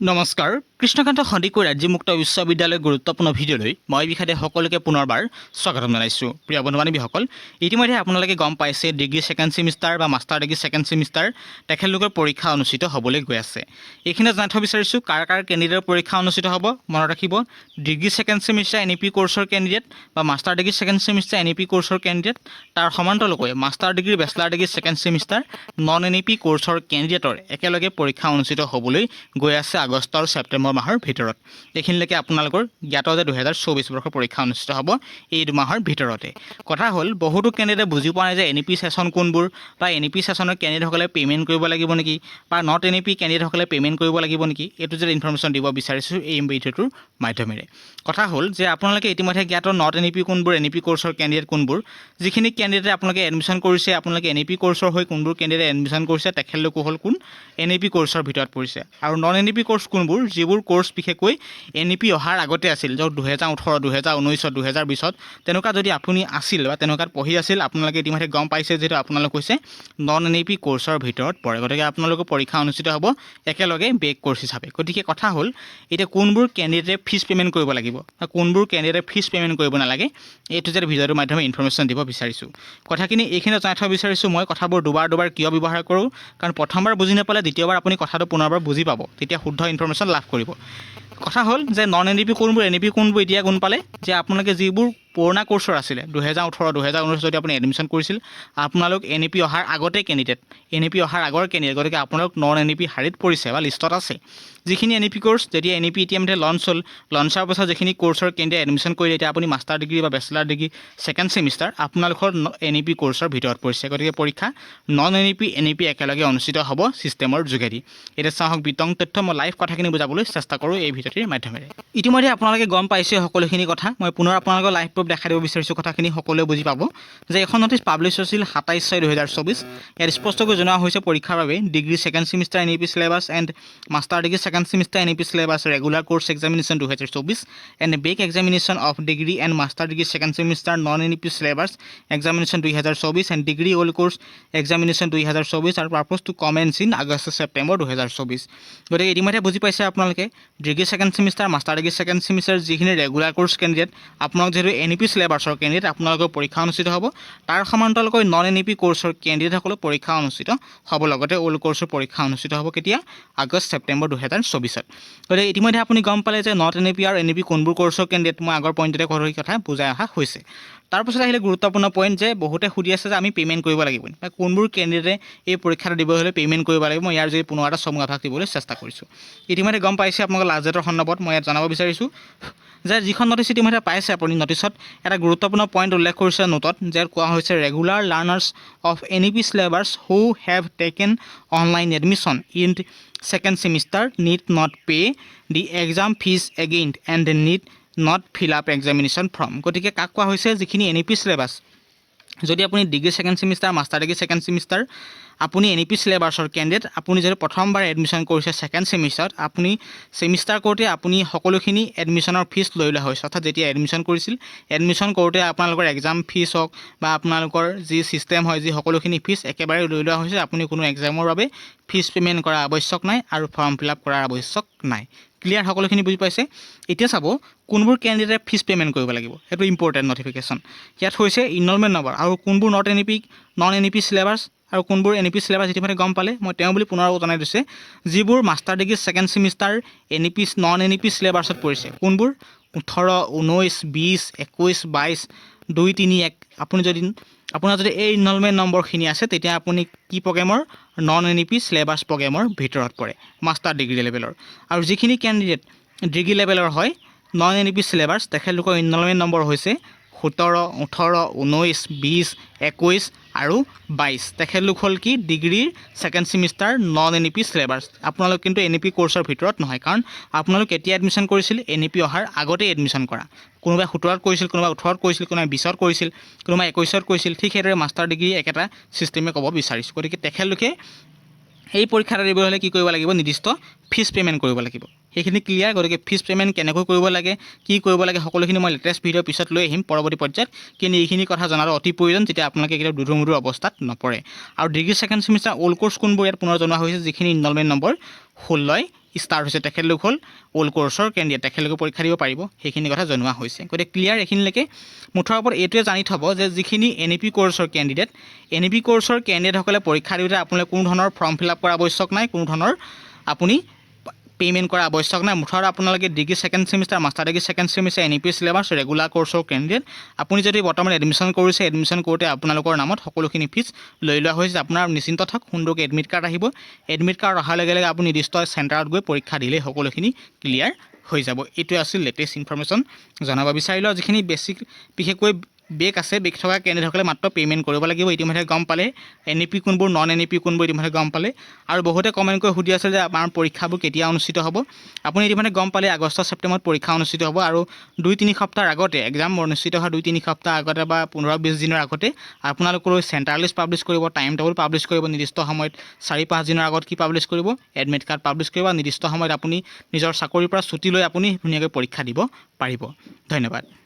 নমস্কাৰ কৃষ্ণকান্ত সন্দিকৈ ৰাজ্যমুক্ত বিশ্ববিদ্যালয়ৰ গুৰুত্বপূৰ্ণ ভিডিঅ'লৈ মই বিষাদে সকলোকে পুনৰবাৰ স্বাগতম জনাইছোঁ। প্ৰিয় বন্ধু বান্ধৱীসকল ইতিমধ্যে আপোনালোকে গম পাইছে, ডিগ্ৰী ছেকেণ্ড ছেমিষ্টাৰ বা মাষ্টাৰ ডিগ্ৰী ছেকেণ্ড ছেমিষ্টাৰ তেখেতলোকৰ পৰীক্ষা অনুষ্ঠিত হ'বলৈ গৈ আছে। এইখিনি জনাই থ'ব বিচাৰিছোঁ, কাৰ কাৰ কেণ্ডিডেটৰ পৰীক্ষা অনুষ্ঠিত হ'ব, মনত ৰাখিব, degree second semester N E P কৰ্চৰ candidate বা master degree second semester N E P কৰ্চৰ candidate, তাৰ সমান্তৰালকৈ master degree, bachelor degree second semester, non N E P কৰ্চৰ কেণ্ডিডেটৰ একেলগে পৰীক্ষা অনুষ্ঠিত হ'বলৈ গৈ আছে আগষ্ট আৰু ছেপ্টেম্বৰ মাহৰ ভিতৰত। এইখিনিলৈকে আপোনালোকৰ জ্ঞাত যে দুহেজাৰ চৌবিছ বৰ্ষৰ পৰীক্ষা অনুষ্ঠিত হ'ব, এই দুমাহৰ ভিতৰতে। কথা হ'ল, বহুতো কেণ্ডিডেটে বুজি পোৱা নাই যে এন ই পি ছেশ্যন কোনবোৰ, বা এন ই পি ছেশ্যনৰ কেণ্ডিডেটসকলে পে'মেণ্ট কৰিব লাগিব নেকি, বা নট এন ই পি কেণ্ডিডেটসকলে পে'মেণ্ট কৰিব লাগিব নেকি, এইটো যে ইনফৰ্মেশ্যন দিব বিচাৰিছোঁ এই ভিডিঅ'টোৰ মাধ্যমেৰে। কথা হ'ল যে আপোনালোকে ইতিমধ্যে জ্ঞাত নট এন পি কোনবোৰ এন ই পি কৰ্চৰ কেণ্ডিডেট কোনবোৰ, যিখিনি কেণ্ডিডেটে আপোনালোকে এডমিশ্যন কৰিছে, আপোনালোকে এন পি কৰ্চৰ হৈ কোনবোৰ কেণ্ডিডেটে এডমিশ্যন কৰিছে, তেখেতলোকো হ'ল কোন এন ই পি কৰ্চৰ ভিতৰত পৰিছে। আৰু non N E P course কোনবোৰ, যিবোৰ কৰ্চ বিশেষকৈ এন ই পি অহাৰ আগতে আছিল, য'ত দুহেজাৰ ওঠৰ, দুহেজাৰ ঊনৈছত দুহেজাৰ বিছত তেনেকুৱা যদি আপুনি আছিল বা তেনেকুৱাত পঢ়ি আছিল, আপোনালোকে ইতিমধ্যে গম পাইছে যিহেতু আপোনালোক হৈছে নন এন ই পি কৰ্চৰ ভিতৰত পৰে। গতিকে আপোনালোকৰ পৰীক্ষা অনুষ্ঠিত হ'ব একেলগে বেক কৰ্চ হিচাপে। গতিকে কথা হ'ল, এতিয়া কোনবোৰ কেণ্ডিডেটে ফিজ পে'মেণ্ট কৰিব লাগিব বা কোনবোৰ কেণ্ডিডেটে ফিজ পে'মেণ্ট কৰিব নালাগে এইটো যে ভিডিঅ'টোৰ মাধ্যমে ইনফৰ্মেশ্যন দিব বিচাৰিছোঁ। কথাখিনি এইখিনি জনাই থ'ব বিচাৰিছোঁ। মই কথাবোৰ দুবাৰ দুবাৰ কিয় ব্যৱহাৰ কৰোঁ? কাৰণ প্ৰথমবাৰ বুজি নাপালে দ্বিতীয়বাৰ আপুনি কথাটো পুনৰবাৰ বুজি পাব। তেতিয়া শুদ্ধ ইনফৰ্মেশ্যন লাভ কৰিব। কথা হ'ল যে নন এন ডি পি কোনবোৰ এন ই পি কোনবোৰ এতিয়া কোন পালে, যে আপোনালোকে যিবোৰ পুৰণা কৰ্চৰ আছিলে, দুহেজাৰ ওঠৰ, দুহেজাৰ ঊনৈছ যদি আপুনি এডমিশ্যন কৰিছিল, আপোনালোক এন ই পি অহাৰ আগতে কেণ্ডিডেট এন ই পি অহাৰ আগৰ কেণ্ডিডেট গতিকে আপোনালোক নন এন ই পি শাৰীত পৰিছে বা লিষ্টত আছে। যিখিনি এন ই পি কৰ্চ যেতিয়া এন ই পি ইতিমধ্যে লঞ্চ হ'ল লঞ্চৰ পাছত যিখিনি কৰ্চৰ কেণ্ডিডেট এডমিশ্যন কৰিলে, এতিয়া আপুনি মাষ্টাৰ ডিগ্ৰী বা বেচেলাৰ ডিগ্ৰী ছেকেণ্ড ছেমিষ্টাৰ আপোনালোকৰ এন ই পি কৰ্চৰ ভিতৰত পৰিছে। গতিকে পৰীক্ষা non N E P N E P একেলগে অনুষ্ঠিত হ'ব ছিষ্টেমৰ যোগেদি। এতিয়া চাওক, বিতং তথ্য, মই লাইভ কথাখিনি বুজাবলৈ চেষ্টা কৰোঁ এই ভিডিঅ'টিৰ মাধ্যমেৰে। ইতিমধ্যে আপোনালোকে গম পাইছে সকলোখিনি কথা। মই পুনৰ আপোনালোকৰ লাইভ প্ৰুফ দেখাই দিব, বিচাৰিছোঁ কথাখিনি সকলোৱে বুজি পাব। যে এখন নটিছ পাব্লিছ হৈছিল সাতাইছ ছয় দুহেজাৰ চৌবিছ। ইয়াত স্পষ্টকৈ জনোৱা হৈছে পৰীক্ষাৰ বাবে degree second semester N E P syllabus and master degree second semester N E P syllabus regular course examination দুহেজাৰ চৌবিছ and back examination of degree and master degree second semester non N E P syllabus examination দুই হাজাৰ চৌবিছ and degree all course examination দুই হাজাৰ চৌবিছ আৰু purpose to comments in August September দুহেজাৰ চৌবিছ। গতিকে ইতিমধ্যে বুজি পাইছে আপোনালোকে। Degree second semester master degree second semester যিখিনি ৰেগুলাৰ কোৰ্চ কেণ্ডিডেট আপোনালোক যিহেতু এন ই পি চিলেবাছৰ কেণ্ডিডেট আপোনালোকৰ পৰীক্ষা অনুষ্ঠিত হ'ব। তাৰ সমান্তৰালকৈ নন এন ই পি কোৰ্চৰ কেণ্ডিডেটসকলৰ পৰীক্ষা অনুষ্ঠিত হ'ব। লগতে অল্ড কৰ্চৰ পৰীক্ষা অনুষ্ঠিত হ'ব কেতিয়া? আগষ্ট, ছেপ্টেম্বৰ দুহেজাৰ চৌবিছত। গতিকে ইতিমধ্যে আপুনি গম পালে যে নট এন ই পি আৰু এন ই পি কোনবোৰ কোৰ্চৰ কেণ্ডিডেট মই আগৰ পইণ্টতে কথা বুজাই অহা হৈছে। তাৰপাছত আহিলে গুৰুত্বপূৰ্ণ পইণ্ট যে বহুতে সুধি আছে যে আমি পে'মেণ্ট কৰিব লাগিব। বা কোনবোৰ কেণ্ডিডেটে এই পৰীক্ষাটো দিব হ'লে পে'মেণ্ট কৰিব লাগিব, মই ইয়াৰ যদি পুনৰ এটা চমু আভাস দিবলৈ চেষ্টা কৰিছোঁ। ইতিমধ্যে গম পাইছে আপোনালোকৰ লাষ্ট ডেটৰ সন্দৰ্ভত, মই ইয়াত জনাব বিচাৰিছোঁ যে যিখন নটিচ ইতিমধ্যে পাইছে আপুনি নটিচত এটা গুৰুত্বপূৰ্ণ পইণ্ট উল্লেখ কৰিছে নোটত যে কোৱা হৈছে regular learners of N E P syllabus who have taken online admission in second semester need not pay' the exam fees again and need not fill up examination form গতিকে কাক কোৱা হৈছে? যিখিনি এন ই পি চিলেবাছ যদি আপুনি degree second semester master degree second semester আপুনি N E P চিলেবাছৰ candidate আপুনি যদি প্ৰথমবাৰ এডমিশ্যন কৰিছে ছেকেণ্ড ছেমিষ্টাৰত আপুনি ছেমিষ্টাৰ কৰোঁতে আপুনি সকলোখিনি এডমিশ্যনৰ ফিজ লৈ লোৱা হৈছে। অৰ্থাৎ যেতিয়া এডমিশ্যন কৰিছিল এডমিশ্যন কৰোঁতে আপোনালোকৰ এক্সাম ফিজ হওক বা আপোনালোকৰ যি ছিষ্টেম হয়, যি সকলোখিনি ফিজ একেবাৰে লৈ লোৱা হৈছে, আপুনি কোনো এক্সামৰ বাবে ফিজ পে'মেণ্ট কৰা আৱশ্যক নাই আৰু ফৰ্ম ফিল আপ কৰাৰ আৱশ্যক নাই। ক্লিয়াৰ সকলোখিনি বুজি পাইছে। এতিয়া চাব, কোনবোৰ কেণ্ডিডেটে ফিজ পে'মেণ্ট কৰিব লাগিব। সেইটো ইম্পৰ্টেণ্ট নটিফিকেশ্যন ইয়াত হৈছে ইনৰলমেণ্ট নম্বৰ আৰু কোনবোৰ not N E P non N E P syllabus আৰু কোনবোৰ এন ই পি চিলেবাছ ইতিমধ্যে গম পালে, মই তেওঁ বুলি পুনৰ জনাই দিছে, যিবোৰ master degree second semester N E P non N E P চিলেবাছত পৰিছে। কোনবোৰ? ওঠৰ ঊনৈছ বিছ একৈছ বাইছ দুই, তিনি, এক। আপুনি যদি আপোনাৰ যদি এই ইনৰলমেণ্ট নম্বৰখিনি আছে, তেতিয়া আপুনি কি প্ৰগ্ৰেমৰ non N E P syllabus প্ৰগ্ৰেমৰ ভিতৰত পৰে মাষ্টাৰ ডিগ্ৰী লেভেলৰ আৰু যিখিনি কেণ্ডিডেট ডিগ্ৰী লেভেলৰ হয় non N E P syllabus তেখেতলোকৰ ইনলমেণ্ট নম্বৰ হৈছে সোতৰ, ওঠৰ ঊনৈছ বিছ একৈছ আৰু বাইছ। তেখেতলোক হ'ল কি? ডিগ্ৰীৰ second semester non N E P syllabus আপোনালোক কিন্তু এন ই পি কৰ্চৰ ভিতৰত নহয়, কাৰণ আপোনালোক কেতিয়া এডমিশ্যন কৰিছিল? এন ই পি অহাৰ আগতেই এডমিশ্যন কৰা। কোনোবাই সোতৰত কৰিছিল, কোনোবাই ওঠৰত কৰিছিল, কোনোবাই বিছত কৰিছিল, কোনোবাই একৈছত কৰিছিল, ঠিক সেইদৰে মাষ্টাৰ ডিগ্ৰী একেটা ছিষ্টেমে ক'ব বিচাৰিছোঁ। গতিকে তেখেতলোকে এই এটা দিবলৈ হ'লে কি কৰিব লাগিব? নিৰ্দিষ্ট ফিজ পে'মেণ্ট কৰিব লাগিব। সেইখিনি ক্লিয়াৰ গতিকে ফিজ পে'মেণ্ট কেনেকৈ কৰিব লাগে, কি কৰিব লাগে, সকলোখিনি মই লেটেষ্ট ভিডিঅ' পিছত লৈ আহিম। পৰৱৰ্তী পৰ্যায়ত কিন্তু এইখিনি কথা জনাটো অতি প্ৰয়োজন যেতিয়া আপোনালোকে কেতিয়াও দুধুৰ মুধুৰ অৱস্থাত নপৰে। আৰু degree second semester old course কোনবোৰ? ইয়াত পুনৰ জনোৱা হৈছে, যিখিনি ইনৰলমেণ্ট নম্বৰ ষোল্লই ষ্টাৰ্ট হৈছে তেখেতলোক হ'ল অল্ড কৰ্চৰ কেণ্ডিডেট তেখেতলোকে পৰীক্ষা দিব পাৰিব, সেইখিনি কথা জনোৱা হৈছে। গতিকে ক্লিয়াৰ এইখিনিলৈকে মুঠৰ ওপৰত এইটোৱে জানি থ'ব যে যিখিনি এন ই পি কৰ্চৰ কেণ্ডিডেট এন ই পি কৰ্চৰ কেণ্ডিডেটসকলে পৰীক্ষা দিওঁতে আপোনালোকে কোনো ধৰণৰ ফৰ্ম ফিল আপ কৰা আৱশ্যক নাই, কোনো ধৰণৰ আপুনি পে'মেণ্ট কৰা আৱশ্যক নাই। মুঠৰ আপোনালোকে degree second semester master degree second semester N E P syllabus regular কৰ্চৰ candidate আপুনি যদি বৰ্তমান এডমিশ্যন কৰিছে এডমিশ্যন কৰোঁতে আপোনালোকৰ নামত সকলোখিনি ফিজ লৈ লোৱা হৈছে। আপোনাৰ নিশ্চিন্ত থাকক, সুন্দৰকৈ এডমিট কাৰ্ড আহিব। এডমিট কাৰ্ড অহাৰ লগে লগে আপুনি নিৰ্দিষ্ট চেণ্টাৰত গৈ পৰীক্ষা দিলেই সকলোখিনি ক্লিয়াৰ হৈ যাব। এইটোৱে আছিল লেটেষ্ট ইনফৰ্মেশ্যন জনাব বিচাৰিলোঁ যিখিনি বেছিক বিশেষকৈ বেক আছে, বেক থকা কেণ্ডিডেটসকলে মাত্ৰ পে'মেণ্ট কৰিব লাগিব ইতিমধ্যে গম পালে। এন ই পি কোনবোৰ নন এন ই পি কোনবোৰ ইতিমধ্যে গম পালে। আৰু বহুতে কমেণ্ট কৰি সুধি আছে যে আমাৰ পৰীক্ষাবোৰ কেতিয়া অনুষ্ঠিত হ'ব। আপুনি ইতিমধ্যে গম পালে আগষ্ট, ছেপ্টেম্বৰত পৰীক্ষা অনুষ্ঠিত হ'ব আৰু দুই, তিনি সপ্তাহৰ আগতে এক্সাম অনুষ্ঠিত হোৱা দুই, তিনি সপ্তাহ আগতে বা পোন্ধৰ বিছ দিনৰ আগতে আপোনালোকৰ চেণ্টাৰ লিষ্ট পাব্লিছ কৰিব টাইম টেবুল পাব্লিছ কৰিব নিৰ্দিষ্ট সময়ত, চাৰি, পাঁচ দিনৰ আগত কি পাব্লিছ কৰিব এডমিট কাৰ্ড পাব্লিছ কৰিব নিৰ্দিষ্ট সময়ত আপুনি নিজৰ চাকৰিৰ পৰা ছুটী লৈ আপুনি ধুনীয়াকৈ পৰীক্ষা দিব পাৰিব। ধন্যবাদ।